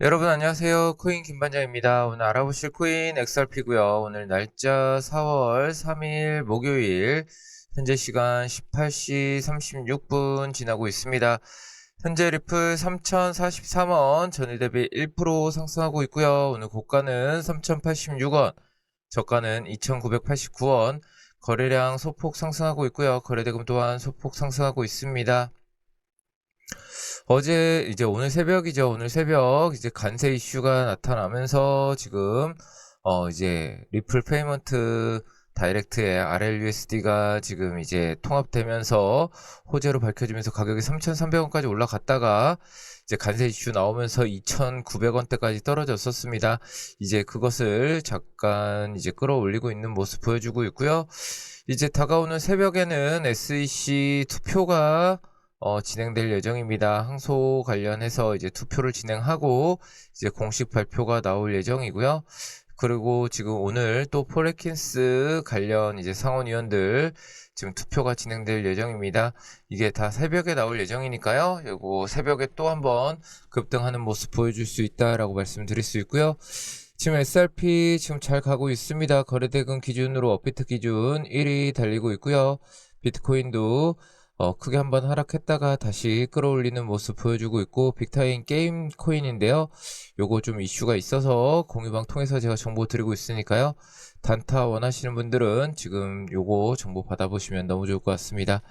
여러분 안녕하세요. 코인 김반장입니다. 오늘 알아보실 코인 XRP고요. 오늘 날짜 4월 3일 목요일 현재 시간 18시 36분 지나고 있습니다. 현재 리플 3,043원 전일 대비 1% 상승하고 있고요. 오늘 고가는 3,086원, 저가는 2,989원, 거래량 소폭 상승하고 있고요. 거래대금 또한 소폭 상승하고 있습니다. 어제 이제 오늘 새벽이죠. 오늘 새벽 이제 간세 이슈가 나타나면서 지금 어 이제 리플 페이먼트 다이렉트의 RLUSD가 지금 이제 통합되면서 호재로 밝혀지면서 가격이 3,300원까지 올라갔다가 이제 간세 이슈 나오면서 2,900원대까지 떨어졌었습니다. 이제 그것을 잠깐 이제 끌어올리고 있는 모습 보여주고 있고요. 이제 다가오는 새벽에는 SEC 투표가 어, 진행될 예정입니다. 항소 관련해서 이제 투표를 진행하고 이제 공식 발표가 나올 예정이고요. 그리고 지금 오늘 또 포레킨스 관련 이제 상원위원들 지금 투표가 진행될 예정입니다. 이게 다 새벽에 나올 예정이니까요. 요거 새벽에 또 한번 급등하는 모습 보여줄 수 있다라고 말씀드릴 수 있고요. 지금 SRP 지금 잘 가고 있습니다. 거래대금 기준으로 업비트 기준 1위 달리고 있고요. 비트코인도 어, 크게 한번 하락했다가 다시 끌어올리는 모습 보여주고 있고 빅타임 게임 코인인데요. 요거 좀 이슈가 있어서 공유방 통해서 제가 정보 드리고 있으니까요. 단타 원하시는 분들은 지금 요거 정보 받아보시면 너무 좋을 것 같습니다.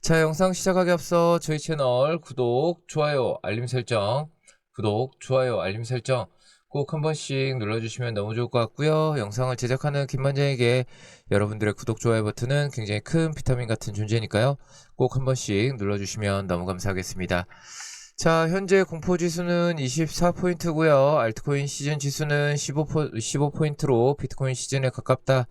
자, 영상 시작하기 앞서 저희 채널 구독, 좋아요, 알림 설정, 구독, 좋아요, 알림 설정 꼭 한 번씩 눌러주시면 너무 좋을 것 같고요. 영상을 제작하는 김만장에게 여러분들의 구독, 좋아요 버튼은 굉장히 큰 비타민 같은 존재니까요. 꼭 한 번씩 눌러주시면 너무 감사하겠습니다. 자, 현재 공포 지수는 24포인트고요. 알트코인 시즌 지수는 15포, 15포인트로 비트코인 시즌에 가깝다.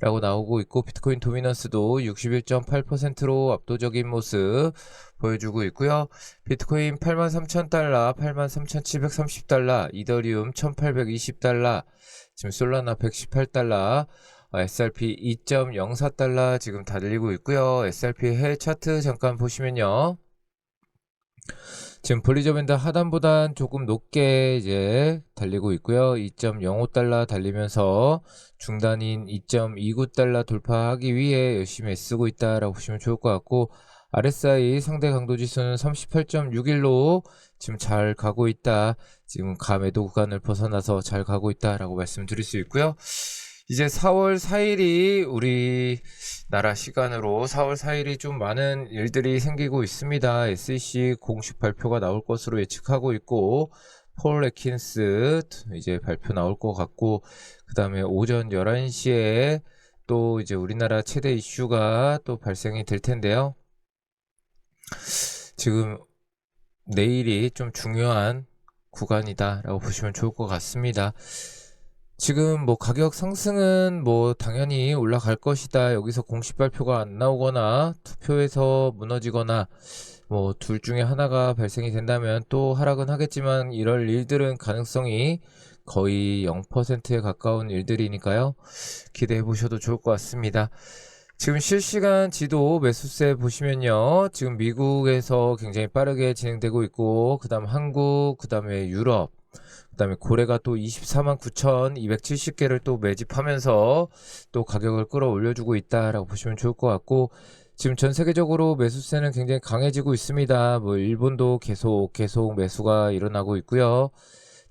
라고 나오고 있고 비트코인 도미넌스도 61.8%로 압도적인 모습 보여주고 있고요. 비트코인 83,000달러, 83,730달러, 이더리움 1,820달러, 지금 솔라나 118달러, 어, SRP 2.04달러 지금 달리고 있고요. SRP 해외 차트 잠깐 보시면요. 지금 볼리저밴드 하단보단 조금 높게 이제 달리고 있고요. 2.05달러 달리면서 중단인 2.29달러 돌파하기 위해 열심히 애쓰고 있다라고 보시면 좋을 것 같고 RSI 상대 강도 지수는 38.61로 지금 잘 가고 있다. 지금 가매도 구간을 벗어나서 잘 가고 있다라고 말씀드릴 수 있고요. 이제 4월 4일이 우리 나라 시간으로 4월 4일이 좀 많은 일들이 생기고 있습니다. SEC 공식 발표가 나올 것으로 예측하고 있고 폴 레킨스 이제 발표 나올 것 같고 그 다음에 오전 11시에 또 이제 우리나라 최대 이슈가 또 발생이 될 텐데요. 지금 내일이 좀 중요한 구간이다라고 보시면 좋을 것 같습니다. 지금 뭐 가격 상승은 뭐 당연히 올라갈 것이다. 여기서 공식 발표가 안 나오거나 투표에서 무너지거나 뭐 둘 중에 하나가 발생이 된다면 또 하락은 하겠지만 이럴 일들은 가능성이 거의 0%에 가까운 일들이니까요. 기대해 보셔도 좋을 것 같습니다. 지금 실시간 지도 매수세 보시면요. 지금 미국에서 굉장히 빠르게 진행되고 있고, 그 다음 한국, 그 다음에 유럽, 그 다음에 고래가 또 24만 9,270개를 또 매집하면서 또 가격을 끌어올려주고 있다라고 보시면 좋을 것 같고, 지금 전 세계적으로 매수세는 굉장히 강해지고 있습니다. 뭐, 일본도 계속, 계속 매수가 일어나고 있고요.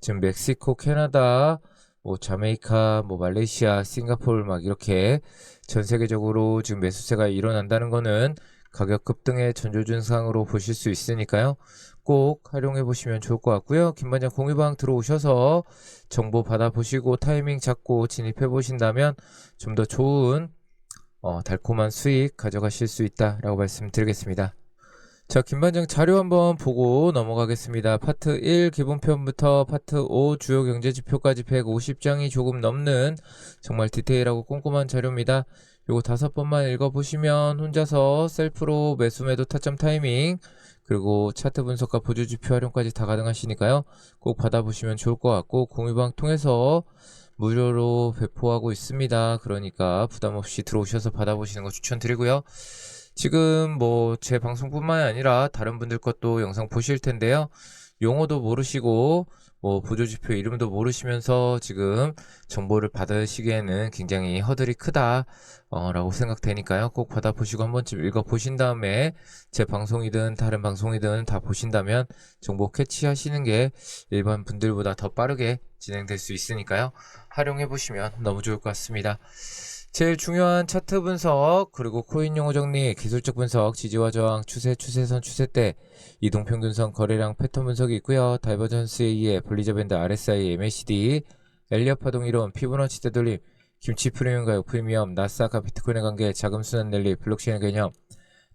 지금 멕시코, 캐나다, 뭐, 자메이카, 뭐, 말레이시아, 싱가포르 막 이렇게 전 세계적으로 지금 매수세가 일어난다는 거는 가격 급등의 전조 증상으로 보실 수 있으니까요. 꼭 활용해 보시면 좋을 것 같고요. 김반장 공유방 들어오셔서 정보 받아보시고 타이밍 잡고 진입해 보신다면 좀 더 좋은 어, 달콤한 수익 가져가실 수 있다라고 말씀드리겠습니다. 자, 김반장 자료 한번 보고 넘어가겠습니다. 파트 1 기본편부터 파트 5 주요 경제 지표까지 150장이 조금 넘는 정말 디테일하고 꼼꼼한 자료입니다. 요거 다섯 번만 읽어보시면 혼자서 셀프로 매수 매도 타점 타이밍 그리고 차트 분석과 보조 지표 활용까지 다 가능하시니까요. 꼭 받아보시면 좋을 것 같고 공유방 통해서 무료로 배포하고 있습니다. 그러니까 부담 없이 들어오셔서 받아보시는 거 추천드리고요. 지금 뭐 제 방송뿐만 아니라 다른 분들 것도 영상 보실 텐데요. 용어도 모르시고 뭐 보조지표 이름도 모르시면서 지금 정보를 받으시기에는 굉장히 허들이 크다 어, 라고 생각되니까요. 꼭 받아보시고 한 번쯤 읽어보신 다음에 제 방송이든 다른 방송이든 다 보신다면 정보 캐치하시는 게 일반 분들보다 더 빠르게 진행될 수 있으니까요. 활용해 보시면 너무 좋을 것 같습니다. 제일 중요한 차트 분석, 그리고 코인 용어 정리, 기술적 분석, 지지와 저항, 추세, 추세선, 추세대, 이동평균선, 거래량, 패턴 분석이 있고요. 다이버전스 A의 분리자 밴드, RSI, MACD, 엘리엇 파동 이론, 피보나치 되돌림, 김치 프리미엄 가격 프리미엄, 나스닥과 비트코인의 관계, 자금 순환 랠리, 블록체인 개념,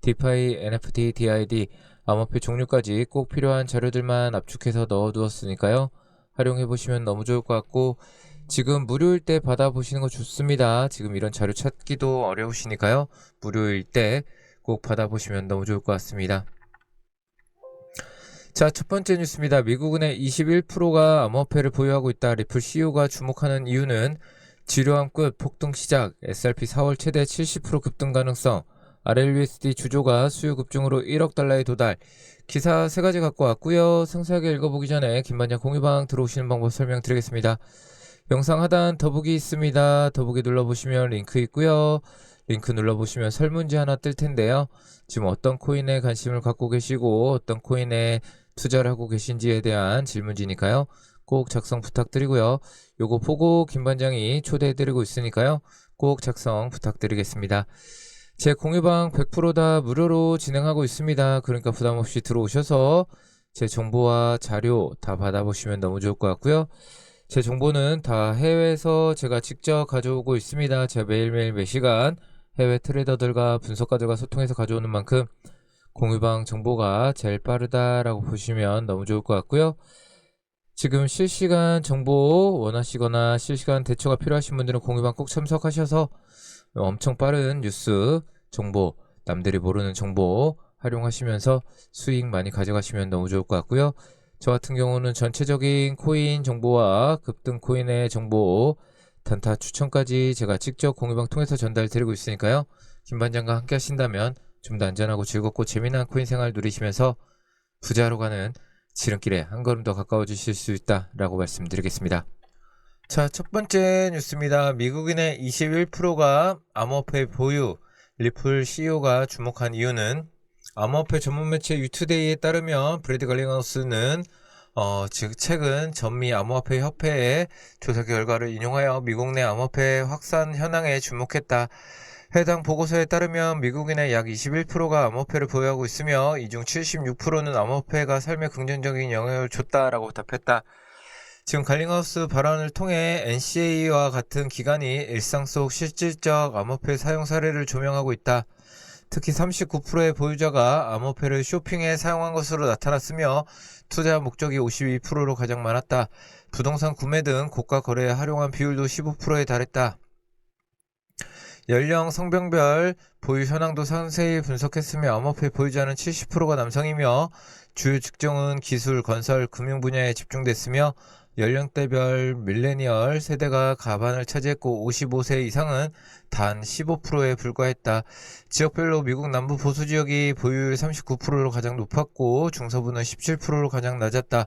디파이, NFT, DID, 암호표 종류까지 꼭 필요한 자료들만 압축해서 넣어 두었으니까요. 활용해 보시면 너무 좋을 것 같고 지금 무료일 때 받아보시는 거 좋습니다. 지금 이런 자료 찾기도 어려우시니까요. 무료일 때 꼭 받아보시면 너무 좋을 것 같습니다. 자, 첫 번째 뉴스입니다. 미국은의 21%가 암호화폐를 보유하고 있다. 리플 CEO가 주목하는 이유는 지루함 끝 폭등 시작, SRP 4월 최대 70% 급등 가능성, RLUSD 주조가 수요 급증으로 1억 달러에 도달. 기사 세 가지 갖고 왔고요. 상세하게 읽어보기 전에 김반장 공유방 들어오시는 방법 설명드리겠습니다. 영상 하단 더보기 있습니다. 더보기 눌러보시면 링크 있고요. 링크 눌러보시면 설문지 하나 뜰 텐데요. 지금 어떤 코인에 관심을 갖고 계시고 어떤 코인에 투자를 하고 계신지에 대한 질문지니까요. 꼭 작성 부탁드리고요. 요거 보고 김반장이 초대해드리고 있으니까요. 꼭 작성 부탁드리겠습니다. 제 공유방 100%다 무료로 진행하고 있습니다. 그러니까 부담 없이 들어오셔서 제 정보와 자료 다 받아보시면 너무 좋을 것 같고요. 제 정보는 다 해외에서 제가 직접 가져오고 있습니다. 제가 매일매일 매시간 해외 트레이더들과 분석가들과 소통해서 가져오는 만큼 공유방 정보가 제일 빠르다라고 보시면 너무 좋을 것 같고요. 지금 실시간 정보 원하시거나 실시간 대처가 필요하신 분들은 공유방 꼭 참석하셔서 엄청 빠른 뉴스 정보, 남들이 모르는 정보 활용하시면서 수익 많이 가져가시면 너무 좋을 것 같고요. 저 같은 경우는 전체적인 코인 정보와 급등 코인의 정보, 단타 추천까지 제가 직접 공유방 통해서 전달 드리고 있으니까요. 김반장과 함께 하신다면 좀 더 안전하고 즐겁고 재미난 코인 생활 누리시면서 부자로 가는 지름길에 한 걸음 더 가까워지실 수 있다라고 말씀드리겠습니다. 자, 첫 번째 뉴스입니다. 미국인의 21%가 암호화폐 보유, 리플 CEO가 주목한 이유는 암호화폐 전문 매체 유투데이에 따르면 브래드 갈링하우스는 어, 즉 최근 전미 암호화폐 협회의 조사 결과를 인용하여 미국 내 암호화폐 확산 현황에 주목했다. 해당 보고서에 따르면 미국인의 약 21%가 암호화폐를 보유하고 있으며 이 중 76%는 암호화폐가 삶에 긍정적인 영향을 줬다라고 답했다. 지금 갈링하우스 발언을 통해 NCA와 같은 기관이 일상 속 실질적 암호폐 사용 사례를 조명하고 있다. 특히 39%의 보유자가 암호폐를 쇼핑에 사용한 것으로 나타났으며 투자 목적이 52%로 가장 많았다. 부동산 구매 등 고가 거래에 활용한 비율도 15%에 달했다. 연령, 성병별, 보유 현황도 상세히 분석했으며 암호폐 보유자는 70%가 남성이며 주요 측정은 기술, 건설, 금융 분야에 집중됐으며 연령대별 밀레니얼 세대가 가반을 차지했고 55세 이상은 단 15%에 불과했다. 지역별로 미국 남부 보수 지역이 보유율 39%로 가장 높았고 중서부는 17%로 가장 낮았다.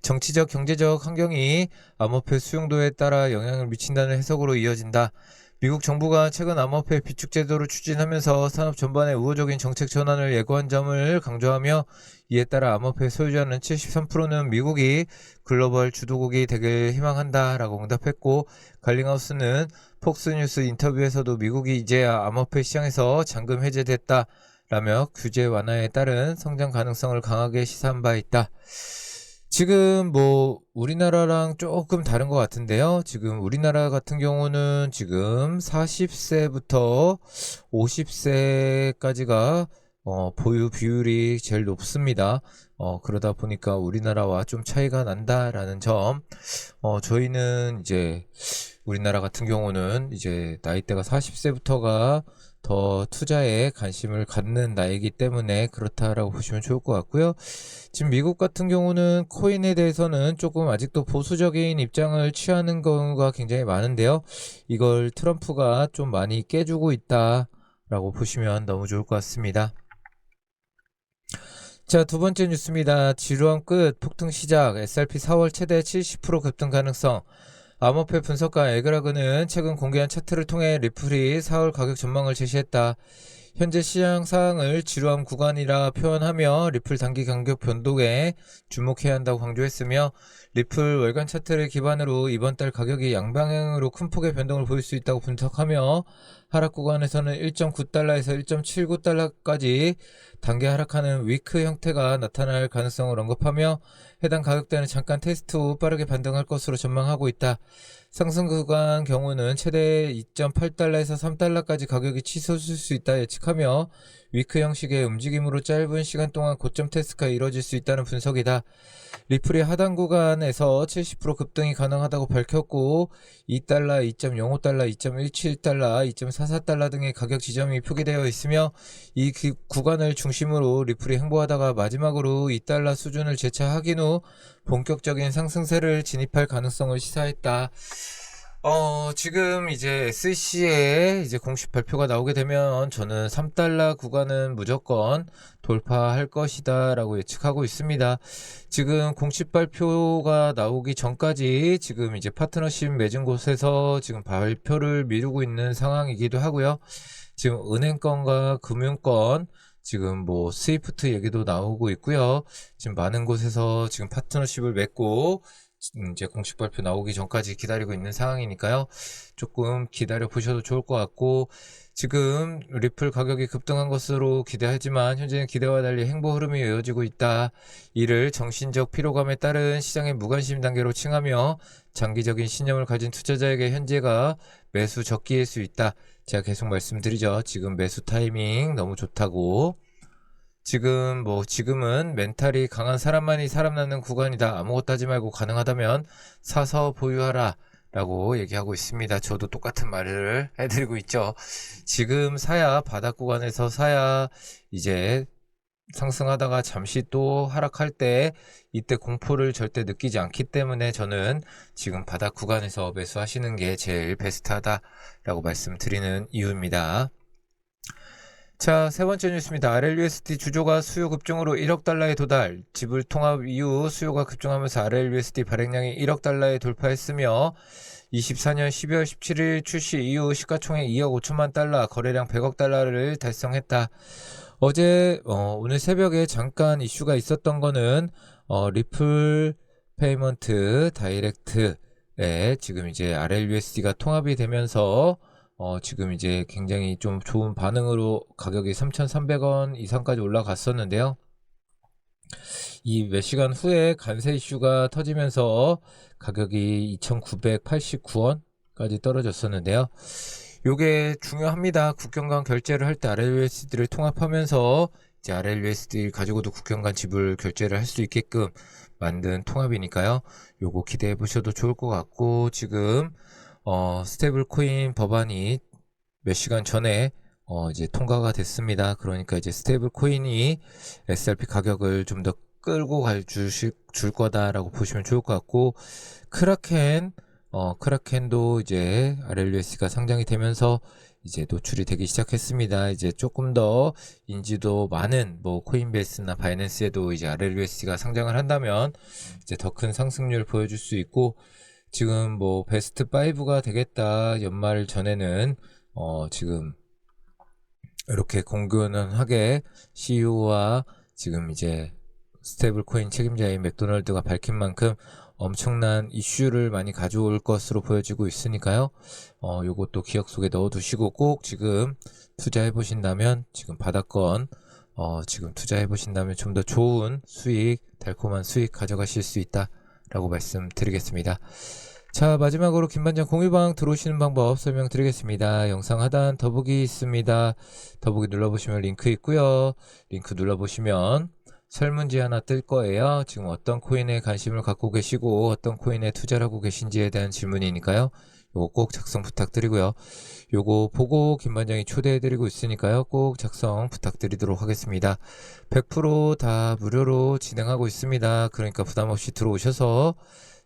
정치적 경제적 환경이 암호폐 수용도에 따라 영향을 미친다는 해석으로 이어진다. 미국 정부가 최근 암호화폐 비축 제도를 추진하면서 산업 전반의 우호적인 정책 전환을 예고한 점을 강조하며 이에 따라 암호화폐 소유자는 73%는 미국이 글로벌 주도국이 되길 희망한다라고 응답했고 갈링하우스는 폭스뉴스 인터뷰에서도 미국이 이제야 암호화폐 시장에서 잠금 해제됐다라며 규제 완화에 따른 성장 가능성을 강하게 시사한 바 있다. 지금 뭐 우리나라랑 조금 다른 것 같은데요. 지금 우리나라 같은 경우는 지금 40세부터 50세까지가 어, 보유 비율이 제일 높습니다. 어, 그러다 보니까 우리나라와 좀 차이가 난다라는 점. 어, 저희는 이제 우리나라 같은 경우는 이제 나이대가 40세부터가 더 투자에 관심을 갖는 나이기 때문에 그렇다라고 보시면 좋을 것 같고요. 지금 미국 같은 경우는 코인에 대해서는 조금 아직도 보수적인 입장을 취하는 경우가 굉장히 많은데요. 이걸 트럼프가 좀 많이 깨주고 있다라고 보시면 너무 좋을 것 같습니다. 자, 두 번째 뉴스입니다. 지루함 끝, 폭등 시작, SRP 4월 최대 70% 급등 가능성. 암호표 분석가 에그라그는 최근 공개한 차트를 통해 리플이 4월 가격 전망을 제시했다. 현재 시장 상황을 지루함 구간이라 표현하며 리플 단기 간격 변동에 주목해야 한다고 강조했으며 리플 월간 차트를 기반으로 이번 달 가격이 양방향으로 큰 폭의 변동을 보일 수 있다고 분석하며 하락 구간에서는 1.9달러에서 1.79달러까지 단계 하락하는 위크 형태가 나타날 가능성을 언급하며 해당 가격대는 잠깐 테스트 후 빠르게 반등할 것으로 전망하고 있다. 상승 구간 경우는 최대 2.8달러에서 3달러까지 가격이 치솟을 수 있다 예측하며 위크 형식의 움직임으로 짧은 시간 동안 고점 테스트가 이뤄질 수 있다는 분석이다. 리플이 하단 구간에서 70% 급등이 가능하다고 밝혔고 2달러, 2.05달러, 2.17달러, 2.44달러 등의 가격 지점이 표기되어 있으며 이 기- 구간을 중심으로 리플이 행보하다가 마지막으로 2달러 수준을 재차하긴 후 본격적인 상승세를 진입할 가능성을 시사했다. 어, 지금 이제 SC의 이제 공식 발표가 나오게 되면 저는 3달러 구간은 무조건 돌파할 것이다 라고 예측하고 있습니다. 지금 공식 발표가 나오기 전까지 지금 이제 파트너십 맺은 곳에서 지금 발표를 미루고 있는 상황이기도 하고요. 지금 은행권과 금융권 지금 뭐 스위프트 얘기도 나오고 있고요. 지금 많은 곳에서 지금 파트너십을 맺고 음, 이제 공식 발표 나오기 전까지 기다리고 있는 상황이니까요. 조금 기다려 보셔도 좋을 것 같고 지금 리플 가격이 급등한 것으로 기대하지만 현재는 기대와 달리 행보 흐름이 이어지고 있다. 이를 정신적 피로감에 따른 시장의 무관심 단계로 칭하며 장기적인 신념을 가진 투자자에게 현재가 매수 적기일 수 있다. 제가 계속 말씀드리죠. 지금 매수 타이밍 너무 좋다고. 지금 뭐 지금은 멘탈이 강한 사람만이 살아남는 구간이다. 아무것도 하지 말고 가능하다면 사서 보유하라. 라고 얘기하고 있습니다. 저도 똑같은 말을 해드리고 있죠. 지금 사야 바닥 구간에서 사야 이제 상승하다가 잠시 또 하락할 때 이때 공포를 절대 느끼지 않기 때문에 저는 지금 바닥 구간에서 매수하시는 게 제일 베스트하다라고 말씀드리는 이유입니다. 자, 세 번째 뉴스입니다. RLUSD 주조가 수요 급증으로 1억 달러에 도달. 지불 통합 이후 수요가 급증하면서 RLUSD 발행량이 1억 달러에 돌파했으며 24년 12월 17일 출시 이후 시가총액 2억 5천만 달러, 거래량 100억 달러를 달성했다. 어제 어, 오늘 새벽에 잠깐 이슈가 있었던 거는 어, 리플 페이먼트 다이렉트에 지금 이제 RLUSD가 통합이 되면서 어, 지금 이제 굉장히 좀 좋은 반응으로 가격이 3,300원 이상까지 올라갔었는데요. 이 몇 시간 후에 관세 이슈가 터지면서 가격이 2,989원까지 떨어졌었는데요. 요게 중요합니다. 국경 간 결제를 할 때 RLUSD를 통합하면서 이제 RLUSD 가지고도 국경 간 지불 결제를 할 수 있게끔 만든 통합이니까요. 요거 기대해 보셔도 좋을 것 같고 지금 어, 스테이블 코인 법안이 몇 시간 전에 어, 이제 통과가 됐습니다. 그러니까 이제 스테이블 코인이 SRP 가격을 좀 더 끌고 갈 주실 줄 거다라고 보시면 좋을 것 같고 크라켄 어, 크라켄도 이제 RLUS가 상장이 되면서 이제 노출이 되기 시작했습니다. 이제 조금 더 인지도 많은 뭐 코인베이스나 바이낸스에도 이제 RLUS가 상장을 한다면 이제 더 큰 상승률 보여줄 수 있고 지금 뭐 베스트 5가 되겠다 연말 전에는 어 지금 이렇게 공견하게 CEO와 지금 이제 스테이블 코인 책임자인 맥도날드가 밝힌 만큼 엄청난 이슈를 많이 가져올 것으로 보여지고 있으니까요. 어, 요것도 기억 속에 넣어 두시고 꼭 지금 투자해 보신다면 지금 바닥권 어, 지금 투자해 보신다면 좀 더 좋은 수익, 달콤한 수익 가져가실 수 있다 라고 말씀드리겠습니다. 자, 마지막으로 김반장 공유방 들어오시는 방법 설명드리겠습니다. 영상 하단 더보기 있습니다. 더보기 눌러보시면 링크 있고요. 링크 눌러보시면 설문지 하나 뜰 거예요. 지금 어떤 코인에 관심을 갖고 계시고 어떤 코인에 투자를 하고 계신지에 대한 질문이니까요. 요거 꼭 작성 부탁드리고요. 요거 보고 김반장이 초대해드리고 있으니까요. 꼭 작성 부탁드리도록 하겠습니다. 100%다 무료로 진행하고 있습니다. 그러니까 부담없이 들어오셔서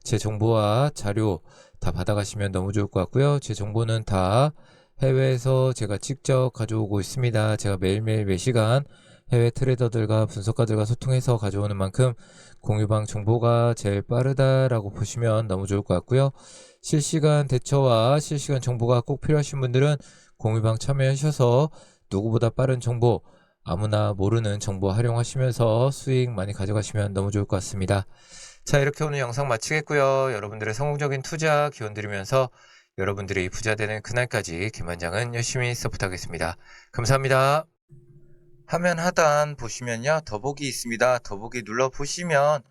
제 정보와 자료 다 받아가시면 너무 좋을 것 같고요. 제 정보는 다 해외에서 제가 직접 가져오고 있습니다. 제가 매일매일 몇 시간 해외 트레이더들과 분석가들과 소통해서 가져오는 만큼 공유방 정보가 제일 빠르다라고 보시면 너무 좋을 것 같고요. 실시간 대처와 실시간 정보가 꼭 필요하신 분들은 공유방 참여하셔서 누구보다 빠른 정보, 아무나 모르는 정보 활용하시면서 수익 많이 가져가시면 너무 좋을 것 같습니다. 자, 이렇게 오늘 영상 마치겠고요. 여러분들의 성공적인 투자 기원 드리면서 여러분들이 부자 되는 그날까지 김만장은 열심히 서포트하겠습니다. 감사합니다. 화면 하단 보시면요. 더보기 있습니다. 더보기 눌러 보시면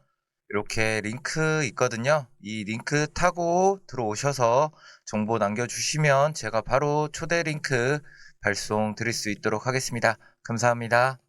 이렇게 링크 있거든요. 이 링크 타고 들어오셔서 정보 남겨주시면 제가 바로 초대 링크 발송 드릴 수 있도록 하겠습니다. 감사합니다.